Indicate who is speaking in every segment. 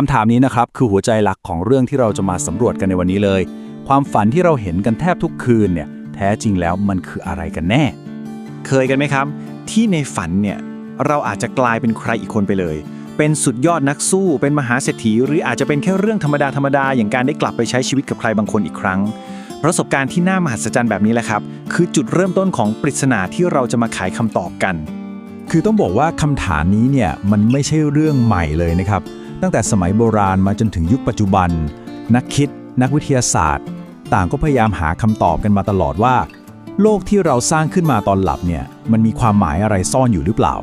Speaker 1: คำถามนี้นะครับคือหัวใจหลักของเรื่องที่เราจะมาสำรวจกันในวันนี้เลย ความฝันที่เราเห็นกันแทบทุกคืนเนี่ยแท้จริงแล้วมันคืออะไรกันแน่
Speaker 2: เคยกันไหมครับ ที่ในฝันเนี่ยเราอาจจะกลายเป็นใครอีกคนไปเลย เป็นสุดยอดนักสู้ เป็นมหาเศรษฐี หรืออาจจะเป็นแค่เรื่องธรรมดาธรรมดาอย่างการได้กลับไปใช้ชีวิตกับใครบางคนอีกครั้ง ประสบการณ์ที่น่ามหัศจรรย์แบบนี้แหละครับ คือจุดเริ่มต้นของปริศนาที่เราจะมาไขคำตอบกัน
Speaker 1: คือต้องบอกว่าคำถามนี้เนี่ยมันไม่ใช่เรื่องใหม่เลยนะครับ ตั้งแต่สมัยโบราณมาจนถึงยุคปัจจุบัน นักคิด นักวิทยาศาสตร์ ต่างก็พยายามหาคำตอบกันมาตลอดว่า โลกที่เราสร้างขึ้นมาตอนหลับเนี่ยมันมีความหมายอะไรซ่อนอยู่หรือเปล่า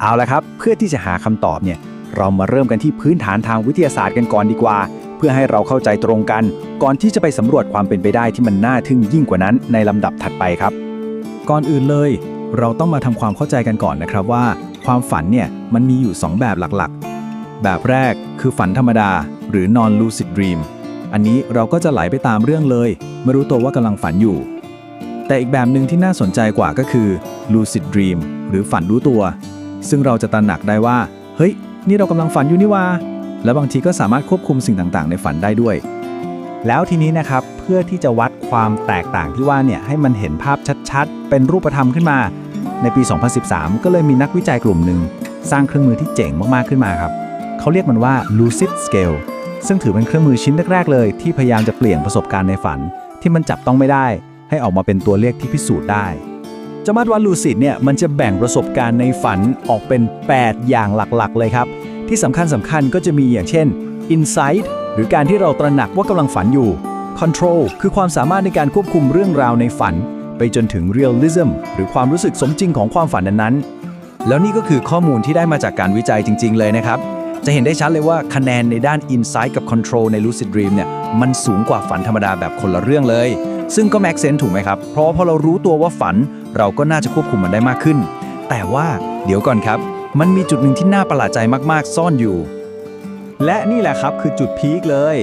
Speaker 2: เอาละครับ เพื่อที่จะหาคำตอบเนี่ยเรามาเริ่มกันที่พื้นฐานทางวิทยาศาสตร์กันก่อนดีกว่า เพื่อให้เราเข้าใจตรงกัน ก่อนที่จะไปสำรวจความเป็นไปได้ที่มันน่าทึ่งยิ่งกว่านั้นในลำดับถัดไปครับ
Speaker 1: ก่อนอื่นเลย เราต้องมาทำความเข้าใจกันก่อนนะครับว่า ความฝันเนี่ยมันมีอยู่ 2 แบบหลัก แบบแรกคือฝันธรรมดา หรือ non lucid dream อันนี้เราก็จะไหลไปตามเรื่องเลย ไม่รู้ตัวว่ากำลังฝันอยู่ แต่อีกแบบหนึ่งที่น่าสนใจกว่าก็คือ lucid dream หรือฝันรู้ตัว ซึ่งเราจะตระหนักได้ว่า เฮ้ย นี่เรากำลังฝันอยู่นี่ว่า และบางทีก็สามารถควบคุมสิ่งต่างๆ ในฝันได้ด้วย แล้วทีนี้นะครับเพื่อที่จะวัดความแตกต่างที่ว่าเนี่ยให้มันเห็นภาพชัดๆ เป็นรูปธรรมขึ้นมา ในปี 2013 ก็เลยมีนักวิจัยกลุ่มหนึ่งสร้างเครื่องมือที่เจ๋งมากๆขึ้นมาครับ เขาเรียกมันว่า lucid scale ซึ่งถือเป็นเครื่องมือชิ้นแรก ๆ เลย ที่พยายามจะเปลี่ยนประสบการณ์ในฝัน ที่มันจับต้องไม่ได้ ให้ออกมาเป็นตัวเลขที่พิสูจน์ได้จะมาดว่า lucid เนี่ยมันจะแบ่งประสบการณ์ในฝันออกเป็น 8 อย่างหลักๆ เลยครับ ที่สำคัญสำคัญก็จะมีอย่างเช่น insight หรือการที่เราตระหนักว่ากำลังฝันอยู่ control คือความสามารถในการควบคุมเรื่องราวในฝัน ไปจนถึง realism หรือความรู้สึกสมจริงของความฝันนั้นๆ แล้วนี่ก็คือข้อมูลที่ได้มาจากการวิจัยจริง ๆ เลยนะครับ จะเห็นได้ชัดเลยว่าคะแนนในด้าน insight กับ control ใน lucid dream เนี่ยมันสูงกว่าฝันธรรมดาแบบคนละเรื่องเลย ซึ่งก็ make sense ถูกไหมครับ เพราะพอเรารู้ตัวว่าฝัน เราก็น่าจะควบคุมมันได้มากขึ้น แต่ว่าเดี๋ยวก่อนครับ มันมีจุดหนึ่งที่น่าประหลาดใจมากๆ ซ่อนอยู่ และนี่แหละครับคือจุดพีคเลย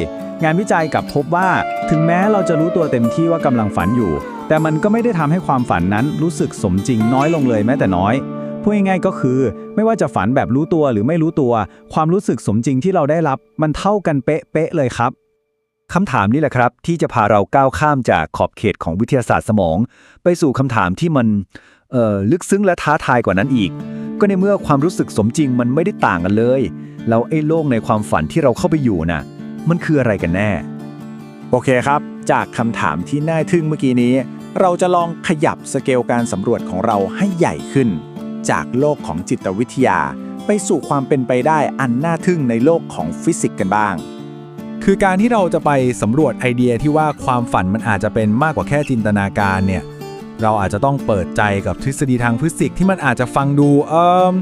Speaker 1: งานวิจัยกลับพบว่า ถึงแม้เราจะรู้ตัวเต็มที่ว่ากำลังฝันอยู่ แต่มันก็ไม่ได้ทำให้ความฝันนั้นรู้สึกสมจริงน้อยลงเลยแม้แต่น้อย พูดง่ายๆก็คือ ไม่ว่าจะฝันแบบรู้ตัวหรือไม่รู้ตัว ความรู้สึกสมจริงที่เราได้รับ มันเท่ากันเป๊ะๆเลยครับคำถามนี้แหละครับ ที่จะพาเราก้าวข้ามจากขอบเขตของวิทยาศาสตร์สมอง ไปสู่คำถามที่มันลึกซึ้งและท้าทายกว่านั้นอีก ก็ในเมื่อความรู้สึกสมจริงมันไม่ได้ต่างกันเลยแล้วไอ้โลกในความฝันที่เราเข้าไปอยู่น่ะ มันคืออะไรกันแน่
Speaker 2: โอเคครับ จากคำถามที่น่าทึ่งเมื่อกี้นี้ เราจะลองขยับสเกลการสำรวจของเราให้ใหญ่ขึ้น จากโลกของจิตวิทยา ไปสู่ความเป็นไปได้อันน่าทึ่งในโลกของฟิสิกส์กันบ้าง
Speaker 1: คือการที่เราจะไปสำรวจไอเดียที่ว่าความฝันมันอาจจะเป็นมากกว่าแค่จินตนาการเนี่ยเราอาจจะต้องเปิดใจกับทฤษฎีทางฟิสิกส์ที่มันอาจจะฟังดูเอ่ม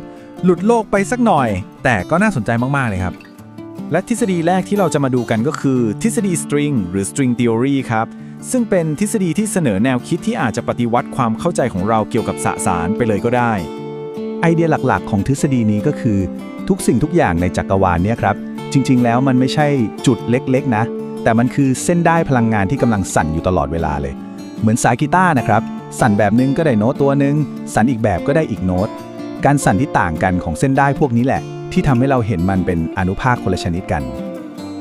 Speaker 1: หลุดโลกไปสักหน่อย แต่ก็น่าสนใจมากๆเลยครับ และทฤษฎีแรกที่เราจะมาดูกันก็คือ ทฤษฎี string หรือ string theory ครับ ซึ่งเป็นทฤษฎีที่เสนอแนวคิดที่อาจจะปฏิวัติความเข้าใจของเราเกี่ยวกับสสารไปเลยก็ได้ ไอเดียหลักๆ ของทฤษฎีนี้ก็คือ ทุกสิ่งทุกอย่างในจักรวาลเนี่ยครับ จริง ๆ แล้วมันไม่ใช่จุดเล็กๆ นะ แต่มันคือเส้นได้พลังงานที่กำลังสั่นอยู่ตลอดเวลาเลย เหมือนสายกีตาร์นะครับ สั่นแบบนึงก็ได้โน้ตตัวนึง สั่นอีกแบบก็ได้อีกโน้ต การสั่นที่ต่างกันของเส้นได้พวกนี้แหละ ที่ทำให้เราเห็นมันเป็นอนุภาคคนละชนิดกัน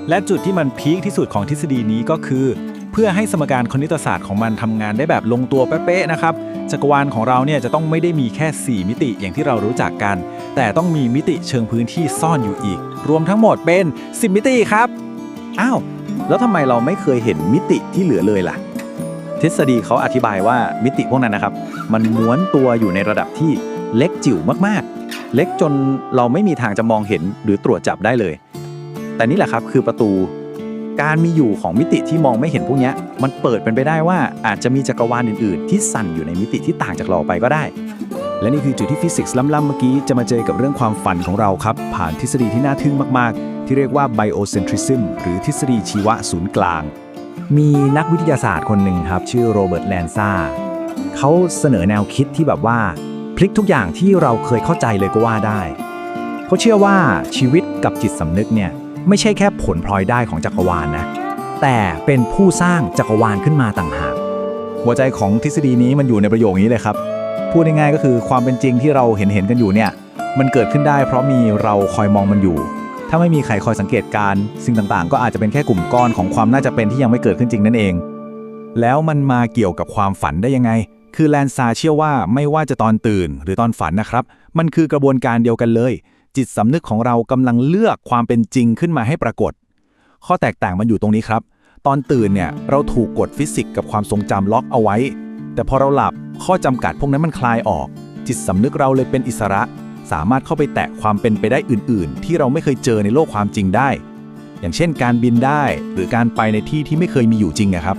Speaker 1: และจุดที่มันพีคที่สุดของทฤษฎีนี้ก็คือ พื่อให้สมการคณิตศาสตร์ของมันทำงานได้แบบลงตัวเป๊ะๆนะครับ จักรวาลของเราเนี่ยจะต้องไม่ได้มีแค่ 4 มิติอย่างที่เรารู้จักกัน แต่ต้องมีมิติเชิงพื้นที่ซ่อนอยู่อีก รวมทั้งหมดเป็น 10 มิติครับ อ้าว แล้วทำไมเราไม่เคยเห็นมิติที่เหลือเลยล่ะ ทฤษฎีเขาอธิบายว่ามิติพวกนั้นนะครับ มันม้วนตัวอยู่ในระดับที่เล็กจิ๋วมากๆ เล็กจนเราไม่มีทางจะมองเห็นหรือตรวจจับได้เลย แต่นี่แหละครับคือประตู การมีอยู่ของมิติที่มองไม่เห็นพวกนี้มันเปิดเป็นไปได้ว่าอาจจะมีจักรวาลอื่น ๆ ที่สั่นอยู่ในมิติที่ต่างจากเราไปก็ได้ และนี่คือจุดที่ฟิสิกส์ล้ำๆเมื่อกี้จะมาเจอกับเรื่องความฝันของเราครับ ผ่านทฤษฎีที่น่าทึ่งมาก ๆ ที่เรียกว่า biocentrism หรือทฤษฎีชีวะศูนย์กลาง มีนักวิทยาศาสตร์คนหนึ่งครับ ชื่อโรเบิร์ตแลนซ่าเขาเสนอแนวคิดที่แบบว่าพลิกทุกอย่างที่เราเคยเข้าใจเลยก็ว่าได้เขาเชื่อว่าชีวิตกับจิตสำนึกเนี่ย ไม่ใช่แค่ผลพลอยได้ของจักรวาลนะ แต่เป็นผู้สร้างจักรวาลขึ้นมาต่างหาก หัวใจของทฤษฎีนี้มันอยู่ในประโยคนี้เลยครับ พูดง่ายๆก็คือความเป็นจริงที่เราเห็นเห็นกันอยู่เนี่ย มันเกิดขึ้นได้เพราะมีเราคอยมองมันอยู่ ถ้าไม่มีใครคอยสังเกตการณ์สิ่งต่างๆ ก็อาจจะเป็นแค่กลุ่มก้อนของความน่าจะเป็นที่ยังไม่เกิดขึ้นจริงนั่นเอง แล้วมันมาเกี่ยวกับความฝันได้ยังไง คือแลนซาเชื่อว่าไม่ว่าจะตอนตื่นหรือตอนฝันนะครับ มันคือกระบวนการเดียวกันเลย จิตสำนึกของเรากำลังเลือกความเป็นจริงขึ้นมาให้ปรากฏ ข้อแตกต่างมันอยู่ตรงนี้ครับ ตอนตื่นเนี่ยเราถูกกฎฟิสิกส์กับความทรงจำล็อกเอาไว้ แต่พอเราหลับข้อจำกัดพวกนั้นมันคลายออก จิตสำนึกเราเลยเป็นอิสระ สามารถเข้าไปแตะความเป็นไปได้อื่น ๆ ที่เราไม่เคยเจอในโลกความจริงได้ อย่างเช่น การบินได้หรือการไปในที่ที่ไม่เคยมีอยู่จริงอะครับ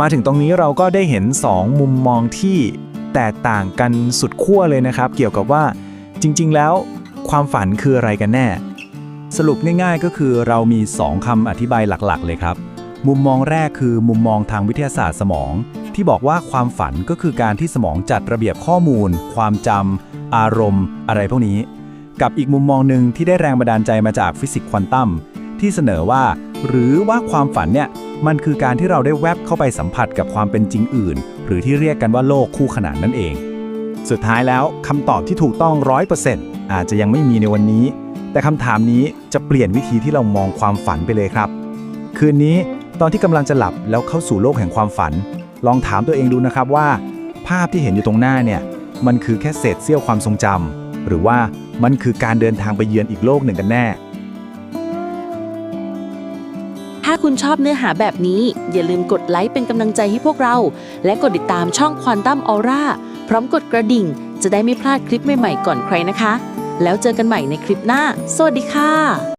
Speaker 1: มาถึงตรงนี้เราก็ได้เห็น 2 มุมมองที่แตกต่างกันสุดขั้วเลยนะครับ เกี่ยวกับว่าจริง ๆ แล้ว ความฝันคืออะไรกันแน่ สรุปง่ายๆ ก็คือเรามี 2คำอธิบายหลักๆ เลยครับ มุมมองแรกคือมุมมองทางวิทยาศาสตร์สมอง ที่บอกว่าความฝันก็คือการที่สมองจัดระเบียบข้อมูล ความจำอารมณ์ อะไรพวกนี้ กับอีกมุมมองหนึ่งที่ได้แรงบันดาลใจมาจากฟิสิกส์ควอนตัมที่เสนอว่า หรือว่าความฝันเนี่ยมันคือการที่เราได้แวบเข้าไปสัมผัสกับความเป็นจริงอื่น หรือที่เรียกกันว่าโลกคู่ขนานนั่นเอง สุดท้ายแล้วคำตอบที่ถูกต้อง100%อาจจะยังไม่มีในวันนี้ แต่คำถามนี้จะเปลี่ยนวิธีที่เรามองความฝันไปเลยครับ คืนนี้ตอนที่กำลังจะหลับแล้วเข้าสู่โลกแห่งความฝัน ลองถามตัวเองดูนะครับว่า ภาพที่เห็นอยู่ตรงหน้าเนี่ยมันคือแค่เศษเสี้ยวความทรงจำหรือว่ามันคือการเดินทางไปเยือนอีกโลกหนึ่งกันแน่
Speaker 3: ถ้าคุณชอบเนื้อหาแบบนี้ อย่าลืมกดไลค์เป็นกำลังใจให้พวกเรา และกดติดตามช่องควอนตัมออร่า พร้อมกดกระดิ่ง จะได้ไม่พลาดคลิปใหม่ๆก่อนใครนะคะ แล้วเจอกันใหม่ในคลิปหน้า สวัสดีค่ะ